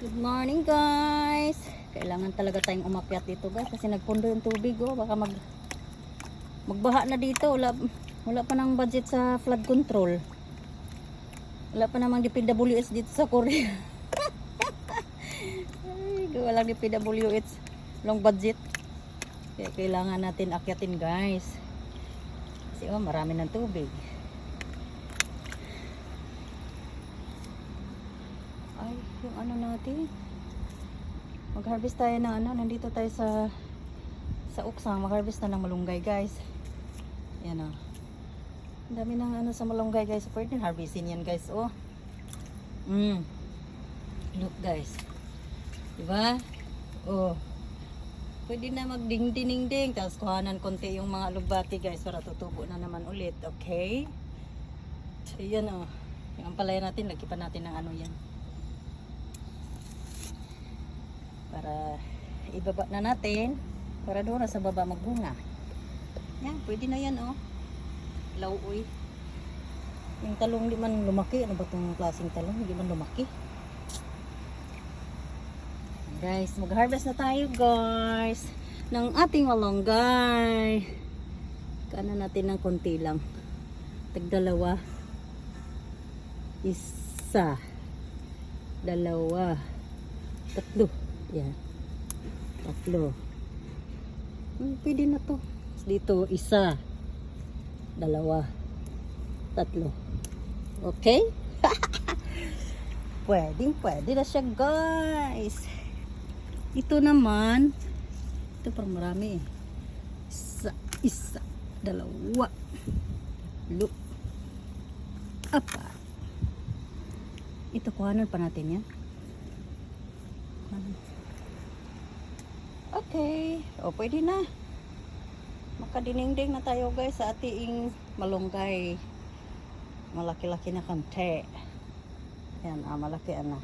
Good morning guys. Kailangan talaga tayong umakyat dito guys kasi nagpundo yung tubig oh. Baka mag magbaha na dito. Wala, wala pa nang budget sa flood control. Wala pa namang DPWH dito sa Korea. Ay, walang DPWH. Long budget. Kaya kailangan natin akyatin guys. Kasi oh, marami ng tubig. Ay, yung ano natin. Mag-harvest tayo ng ano, nandito tayo sa sa uksang, mag-harvest na ng malunggay, guys. Yan ah. Ang dami ng ano sa malunggay, guys. Pwede harvestin yan, guys, oh. Mm. Look, guys. Diba? Oh. Pwede na magding-ding-ding. Tapos kuhanan konti yung mga alugbati, guys, para tutubo na naman ulit. Okay? Ayan, oh. Yung ampalaya natin, lagi pa natin ng ano yan. Para ibaba na natin. Para doon sa baba magbunga. Yan pwede na yan oh. Lauoy yung talong di man lumaki. Ano ba itong klaseng talong? Hindi man lumaki. Guys mag harvest na tayo guys ng ating malunggay. Kana natin ng konti lang. Tagdalawa. Isa. Dalawa. Tatlo yan. Tatlo. Hmm, pwede na to. Dito isa. Dalawa. Tatlo. Okay? Pwedeng pwede na siya guys. Ito naman. Ito parang marami eh. Isa isa dalawa. Look apa. Ito kuhanan pa natin yan. Kuhanan. Okay. O, pwede na. Makadiningding na tayo guys sa ating malunggay. Malaki-laki na kante. Yan, ah, malaki na.